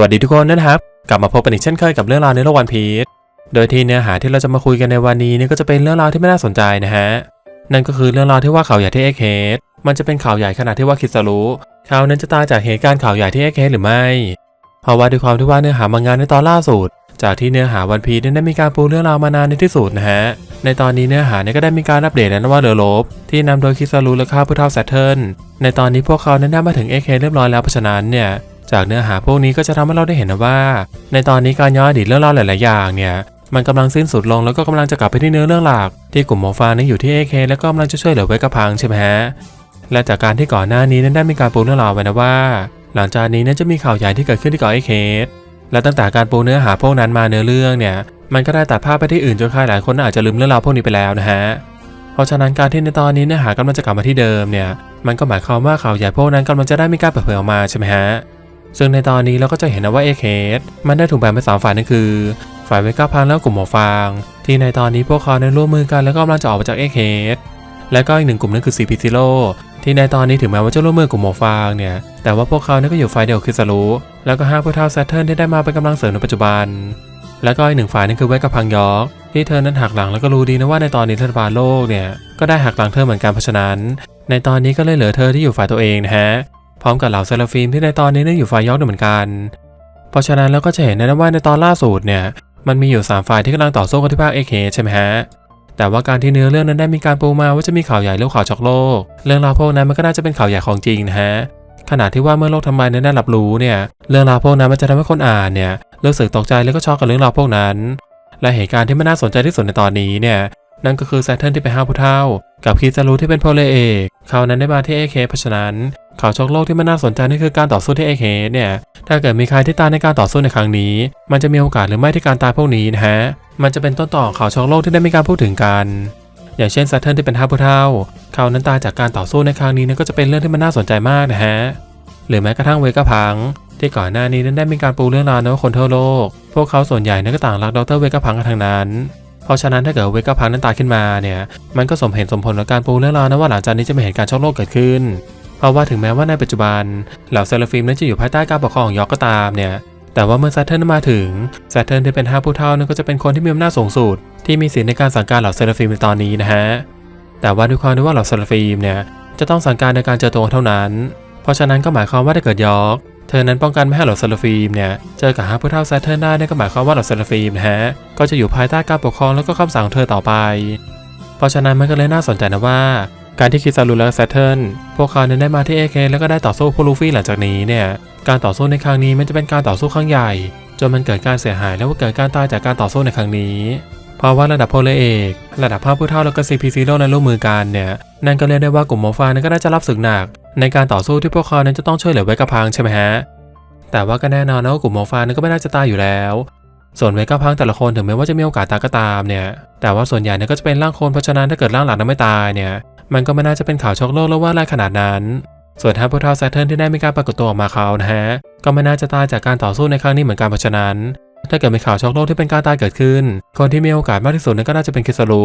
วัสดีทุกคนนะครับ กลับมาพบกันอีกเช่นเคยกับเรื่องราวในโลกวันพีชโดยที่เนื้อหาที่เราจะมาคุยกันในวันนี้นี่ก็จะเป็นเรื่องราวที่ไม่น่าสนใจนะฮะ นั่นก็คือเรื่องราวที่ว่าข่าวใหญ่ที่เอ็กเฮดมันจะเป็นข่าวใหญ่ขนาดที่ว่าคิดจะรู้เขานั้นจะตายจากเหตุการณ์ข่าวใหญ่ที่เอ็กเฮดหรือไม่ เพราะว่าด้วยความที่ว่าเนื้อหามังงานในตอนล่าสุด จากที่เนื้อหาวันพีชได้มีการปูเรื่องราวมานานในที่สุดนะฮะ ในตอนนี้เนื้อหาเนี่ยก็ได้มีการอัปเดตแล้วนะว่าเรือลบที่นำโดยคิซารุและข้าผู้เท่าแซทเทิลในตอนนี้พวกเขานั้นได้มาถึงเอ็กเฮดเรียบร้อยแล้วเพราะฉะนั้นเนี่ย จากเนื้อหาพวกนี้ก็จะทำให้เราได้เห็นนะว่า ในตอนนี้การย้อนอดีตเรื่องราวหลาย ๆ อย่างเนี่ยมันกำลังสิ้นสุดลงแล้วก็กำลังจะกลับไปที่เนื้อเรื่องหลัก ที่กลุ่มหมอฟานั้นอยู่ที่เอเคแล้วก็กำลังจะช่วยเหลือเวกะพังใช่ไหมฮะและจากการที่ก่อนหน้านี้นั้นได้มีการปูเรื่องราวไว้นะว่า หลังจากนี้นั้นจะมีข่าวใหญ่ที่เกิดขึ้นที่เกาะเอเคและตั้งแต่การปูเนื้อหาพวกนั้นมาเนื้อเรื่องเนี่ย มันก็ได้ตัดภาพไปที่อื่นจนใครหลายคนอาจจะลืมเรื่องราวพวกนี้ไปแล้วนะฮะเพราะฉะนั้นการที่ในตอนนี้เนื้อหากำลังจะกลับมาที่เดิมเนี่ย มันก็หมายความว่าข่าวใหญ่พวกนั้นกำลังจะได้มีการเปิดเผยออกมาใช่ไหมฮะ ซึ่งในตอนนี้เราก็จะเห็นนะว่าเอเคสมันได้ถูกแบ่งเป็นสามฝ่ายนั่นคือ ฝ่ายเวก้าพังแล้วกลุ่มหมอฟาง ที่ในตอนนี้พวกเขาได้ร่วมมือกันแล้วก็กำลังจะออกมาจากเอเคสและก็อีกหนึ่งกลุ่มนั่นคือซีพีซิโลที่ในตอนนี้ถึงแม้ว่าจะร่วมมือกับหมอฟางเนี่ย แต่ว่าพวกเขาเนี่ยก็อยู่ฝ่ายเดียวกับคิสารุแล้วก็ห้าผู้เท่าแซทเทิลที่ได้มาเป็นกำลังเสริมในปัจจุบัน แล้วก็อีกหนึ่งฝ่ายนั่นคือเวก้าพังยอกที่เธอนั้นหักหลังแล้วก็รู้ดีนะว่าในตอนนี้รัฐบาลโลกเนี่ยก็ได้หักหลังเธอเหมือนกันเพราะฉะนั้น ในตอนนี้ก็เลยเหลือเธอที่อยู่ฝ่ายตัวเองนะฮะ พร้อมกับเหล่าเซราฟิมที่ในตอนนี้นั่งอยู่ฝ่ายยอกด้วยเหมือนกัน เพราะฉะนั้นเราก็จะเห็นนะว่าในตอนล่าสุดเนี่ยมันมีอยู่ 3 ฝ่ายที่กำลังต่อสู้กันที่ภาคเอเคใช่ไหมฮะแต่ว่าการที่เนื้อเรื่องนั้นได้มีการปูมาว่าจะมีข่าวใหญ่เรื่องข่าวช็อกโลก เรื่องราวพวกนั้นมันก็น่าจะเป็นข่าวใหญ่ของจริงนะฮะขณะที่ว่าเมื่อโลกทำไมนั้นได้รับรู้เนี่ยเรื่องราวพวกนั้นมันจะทำให้คนอ่านเนี่ยรู้สึกตกใจแล้วก็ช็อกกับเรื่องราวพวกนั้น และเหตุการณ์ที่ไม่น่าสนใจที่สุดในตอนนี้เนี่ยนั่นก็คือแซทเทิลที่เป็นห้าผู้เท่า กับคีซารุที่เป็นพลเอกเขานั้นได้มาที่เอเคเพราะฉะนั้น ข่าวช็อกโลกที่มันน่าสนใจนั่คือการต่อสู้ที่เอเคเนี่ย ถ้าเกิดมีใครที่ตายในการต่อสู้ในครั้งนี้ มันจะมีโอกาสหรือไม่ที่การตายพวกนี้นะฮะ มันจะเป็นต้นต่อข่าวช็อกโลกที่ได้มีการพูดถึงกัน อย่างเช่นแซทเทิลที่เป็นห้าผู้เท่า เขานั้นตายจากการต่อสู้ในครั้งนี้นี่ก็จะเป็นเรื่องที่มันน่าสนใจมากนะฮะ หรือแม้กระทั่งเวก้าพัง ที่ก่อนหน้านี้นั้นได้มีการปูเรื่องราวนะว่าคนทั่วโลก พวกเขาส่วนใหญ่นั้นก็ต่างรักดรเวก้าพังกันทั้งนั้นเพราะฉะนั้นถ้าเกิดเวก้าพังนั้นตายขึ้นมาเนี่ย มันก็สมเหตุสมผลกับการปูเรื่องราวนะว่าหลังจากนี้จะไม่เห็นการช็อกโลกเกิดขึ้น เพราะว่าถึงแม้ว่าในปัจจุบันเหล่าเซราฟิมนั้นจะอยู่ภายใต้การปกครองของยอกก็ตามเนี่ยแต่ว่าเมื่อซทเทิลมาถึงซทเทิลที่เป็นห้าผู้เท่านั้นก็จะเป็นคนที่มีอำนาจสูงสุดที่มีสิทธิในการสั่งการเหล่าเซราฟิมในตอนนี้นะฮะแต่ว่าด้วยความที่ว่าเหล่าเซราฟิมเนี่ยจะต้องสั่งการในการเจอตัวเท่านั้น เพราะฉะนั้นก็หมายความว่าถ้าเกิดยอกเธอนั้นป้องกันไม่ให้เหล่าเซราฟิมเนี่ยเจอกับห้าผู้เท่าซทเทิลได้นั่นก็หมายความว่าเหล่าเซราฟิมนะฮะก็จะอยู่ภายใต้การปกครองแล้วก็คำสั่งของเธอต่อไป เพราะฉะนั้นมันก็เลยน่าสนใจนะว่า การที่คิซารุและแซทเทิลพวกเขานั้นได้มาที่เอเคแล้วก็ได้ต่อสู้พวกลูฟี่หลังจากนี้เนี่ย การต่อสู้ในครั้งนี้มันจะเป็นการต่อสู้ครั้งใหญ่ จนมันเกิดการเสียหายแล้วก็เกิดการตายจากการต่อสู้ในครั้งนี้ เพราะว่าระดับโพลเอกระดับภาพผู้เท่าแล้วก็ CP Zero นั้นร่วมมือกันเนี่ย นั่นก็เรียกได้ว่ากลุ่มหมฟานั้นก็น่าจะรับศึกหนัก ในการต่อสู้ที่พวกเขานั้นจะต้องช่วยเหลือไว้กับพังใช่ไหมฮะ แต่ว่าก็แน่นอนนะว่ากลุ่มหมฟานั้นก็ไม่น่าจะตายอยู่แล้วส่วนเวก้าพังแต่ละคนถึงแม้ว่าจะมีโอกาสตายก็ตามเนี่ย แต่ว่าส่วนใหญ่เนี่ยก็จะเป็นร่างคนเพราะฉะนั้นถ้าเกิดร่างหลักนั้นไม่ตายเนี่ย มันก็ไม่น่าจะเป็นข่าวช็อกโลกแล้วว่าอะไรขนาดนั้น ส่วนถ้าผู้เท่าแซทเทิลที่ได้มีการปรากฏตัวออกมาเขานะฮะ ก็ไม่น่าจะตายจากการต่อสู้ในครั้งนี้เหมือนกันเพราะฉะนั้น ถ้าเกิดมีข่าวช็อกโลกที่เป็นการตายเกิดขึ้น คนที่มีโอกาสมากที่สุดนั่นก็น่าจะเป็นคิสรุ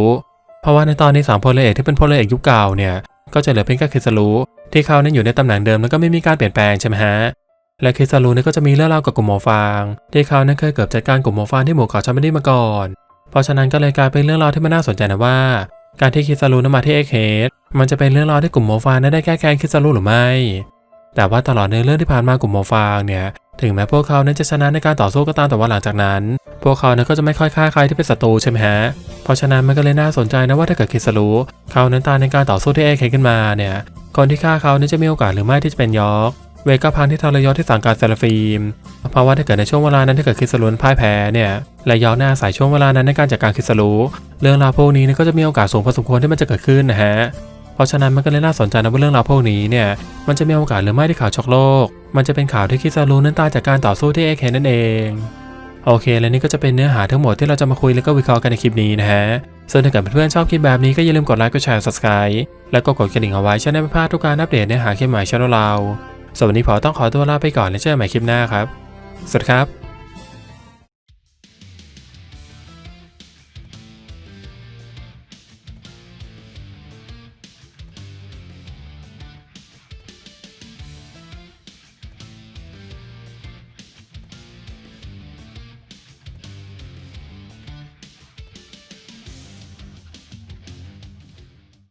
เพราะว่าในตอนนี้สามพลเอกที่เป็นพลเอกยุคเก่าเนี่ยก็จะเหลือเพียงแค่คิสรุที่เขานั้นอยู่ในตำแหน่งเดิมแล้วก็ไม่มีการเปลี่ยนแปลงใช่ไหมฮะและคิซารุเนี่ยก็จะมีเรื่องราวกับกลุ่มหมอฟางที่เขานั้นเคยเกือบจัดการกลุ่มหมอฟางที่หมู่เกาะชาไม่ได้มาก่อน เพราะฉะนั้นก็เลยกลายเป็นเรื่องราวที่มันน่าสนใจนะว่า การที่คิซารุนมาที่เอเคสมันจะเป็นเรื่องราวที่กลุ่มหมฟางนั้นได้แก้แค้นคิซารุหรือไม่ แต่ว่าตลอดในเรื่องที่ผ่านมากลุ่มหมฟางเนี่ย ถึงแม้พวกเขานั้นจะชนะในการต่อสู้ก็ตามแต่ว่าหลังจากนั้น พวกเขานั้นก็จะไม่ค่อยฆ่าใครที่เป็นศัตรูใช่ไหมฮะ เพราะฉะนั้นมันก็เลยน่าสนใจนะว่าถ้าเกิดคิซารุเขานั้นตายในการต่อสู้ที่เอเคขึ้นมาเนี่ย คนที่ฆ่าเขานั้นจะมีโอกาสหรือไม่ที่จะเป็นยอก เวก้าพังที่ทรยศที่สั่งการเซราฟีมเพราะว่าถ้าเกิดในช่วงเวลานั้นถ้าเกิดคิสรุนพ่ายแพ้เนี่ยและยอกหน้าสายช่วงเวลานั้นในการจัดการคิสรุเรื่องราวพวกนี้ก็จะมีโอกาสสูงพอสมควรที่มันจะเกิดขึ้นนะฮะเพราะฉะนั้นมันก็เลยน่าสนใจนะว่าเรื่องราวพวกนี้เนี่ยมันจะมีโอกาสหรือไม่ที่ข่าวช็อกโลก มันจะเป็นข่าวที่คิสรุนั้นตายจากการต่อสู้ที่เอเคนั่นเองโอเค และนี่ก็จะเป็นเนื้อหาทั้งหมดที่เราจะมาคุยแล้วก็วิเคราะห์กันในคลิปนี้นะฮะ ส่วนถ้าเกิดเพื่อนๆชอบคลิปแบบนี้ก็อย่าลืมกดไลค์ กดแชร์ subscribe แล้วก็กดกระดิ่งเอาไว้จะได้ไม่พลาดทุกการอัปเดตเนื้อหาคลิปใหม่ช่องเรา สวัสดีพอต้องขอตัวลาไปก่อนและเจอกันใหม่คลิปหน้าครับ สวัสดีครับ